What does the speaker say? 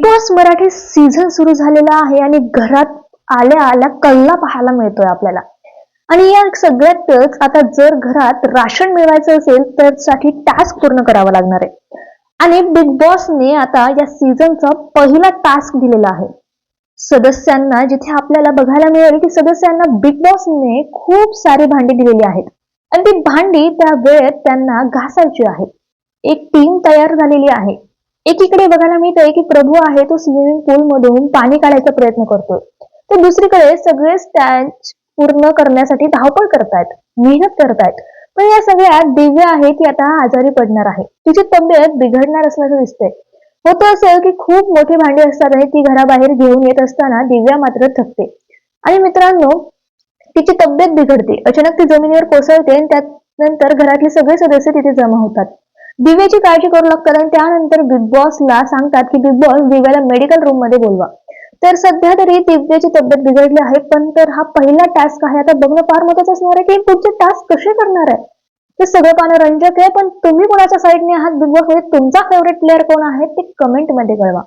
Big boss Marathi season सुरू झालेला आहे आणि घरात आल्या आल्या कल्ला पाहायला मिळतोय आपल्याला. आणि या सगळ्यातच आता जर घरात राशन मिळवायचं असेल तर साठी टास्क पूर्ण करावा लागणार आहे. आणि बिग बॉसने आता या सीझनचा पहिला टास्क दिलेला आहे. सदस्यांना जिथे आपल्याला बघायला मिळेल की सदस्यांना बिग बॉसने खूप सारी भांडी दिलेली आहेत. आणि ती भांडी त्या वेळेत त्यांना घासायची आहेत एक टीम तयार झालेली आहे. एकीकडे बघायला मिळतंय की प्रभू आहे तो स्विमिंग पूल मधून पाणी काढायचा प्रयत्न करतोय. तर दुसरीकडे सगळे स्टॅच पूर्ण करण्यासाठी धावपळ करतायत मेहनत करतायत. पण या सगळ्यात दिव्या आहे ती आता आजारी पडणार आहे. तिची तब्येत बिघडणार असल्याचं दिसतंय. होतं असेल की खूप मोठी भांडी असतात आणि ती घराबाहेर घेऊन येत असताना दिव्या मात्र थकते. आणि मित्रांनो तिची तब्येत बिघडते. अचानक ती जमिनीवर कोसळते आणि त्यानंतर घरातले सगळे सदस्य तिथे जमा होतात. दिव्याची काळजी करू लागतात आणि त्यानंतर बिग बॉसला सांगतात की बिग बॉस दिव्याला मेडिकल रूममध्ये बोलवा. तर सध्या तरी दिव्याची तब्येत बिघडली आहे पण तर हा पहिला टास्क आहे. आता बघणं फार महत्वाचं असणार आहे की पुढचे टास्क कसे करणार आहे? ते सगळं पाहणं रंजक आहे पण तुम्ही कोणाच्या साईडने आहात? बिग बॉसमध्ये तुमचा फेवरेट प्लेअर कोण आहे? ते कमेंटमध्ये कळवा.